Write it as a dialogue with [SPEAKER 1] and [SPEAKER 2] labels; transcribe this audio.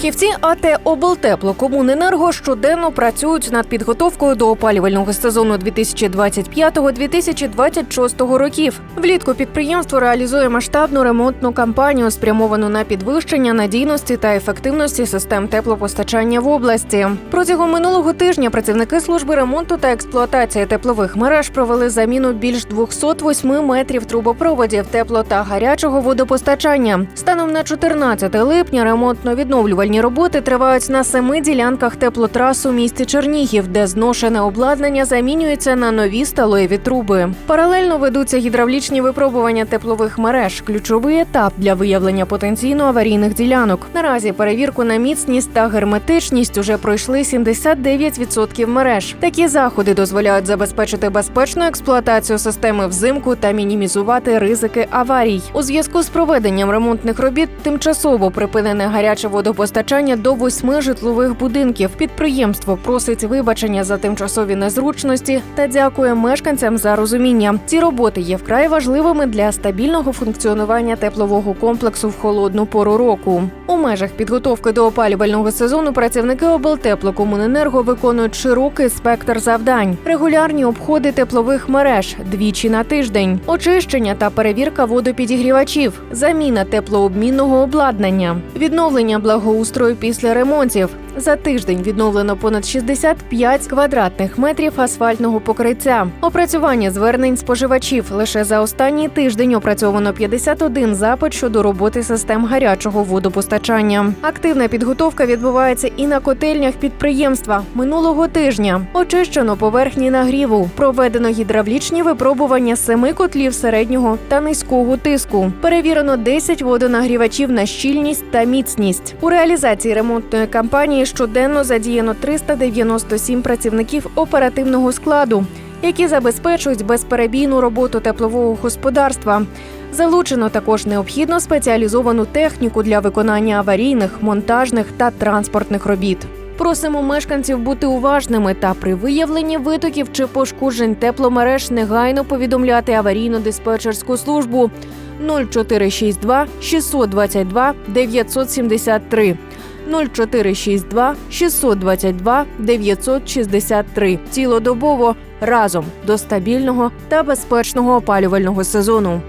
[SPEAKER 1] Фахівці АТ «Облтепло» Комуненерго щоденно працюють над підготовкою до опалювального сезону 2025-2026 років. Влітку підприємство реалізує масштабну ремонтну кампанію, спрямовану на підвищення надійності та ефективності систем теплопостачання в області. Протягом минулого тижня працівники служби ремонту та експлуатації теплових мереж провели заміну більш 208 метрів трубопроводів тепло та гарячого водопостачання. Станом на 14 липня ремонтно-відновлювальні роботи тривають на семи ділянках теплотрас у місті Чернігів, де зношене обладнання замінюється на нові сталеві труби. Паралельно ведуться гідравлічні випробування теплових мереж, ключовий етап для виявлення потенційно аварійних ділянок. Наразі перевірку на міцність та герметичність уже пройшли 79% мереж. Такі заходи дозволяють забезпечити безпечну експлуатацію системи взимку та мінімізувати ризики аварій. У зв'язку з проведенням ремонтних робіт тимчасово припинене гаряче водопостачання до восьми житлових будинків. Підприємство просить вибачення за тимчасові незручності та дякує мешканцям за розуміння. Ці роботи є вкрай важливими для стабільного функціонування теплового комплексу в холодну пору року. У межах підготовки до опалювального сезону працівники облтеплокомуненерго виконують широкий спектр завдань: регулярні обходи теплових мереж двічі на тиждень, очищення та перевірка водопідігрівачів, заміна теплообмінного обладнання, відновлення благоустрою після ремонтів. За тиждень відновлено понад 65 квадратних метрів асфальтного покриття. Опрацювання звернень споживачів лише за останній тиждень опрацьовано 51 запит щодо роботи систем гарячого водопостачання. Активна підготовка відбувається і на котельнях підприємства. Минулого тижня очищено поверхні нагріву, проведено гідравлічні випробування семи котлів середнього та низького тиску. Перевірено 10 водонагрівачів на щільність та міцність. У реалізації ремонтної кампанії щоденно задіяно 397 працівників оперативного складу, які забезпечують безперебійну роботу теплового господарства. Залучено також необхідно спеціалізовану техніку для виконання аварійних, монтажних та транспортних робіт. Просимо мешканців бути уважними та при виявленні витоків чи пошкоджень тепломереж негайно повідомляти аварійно-диспетчерську службу 0462 622 973 0462 622 963. Цілодобово разом до стабільного та безпечного опалювального сезону.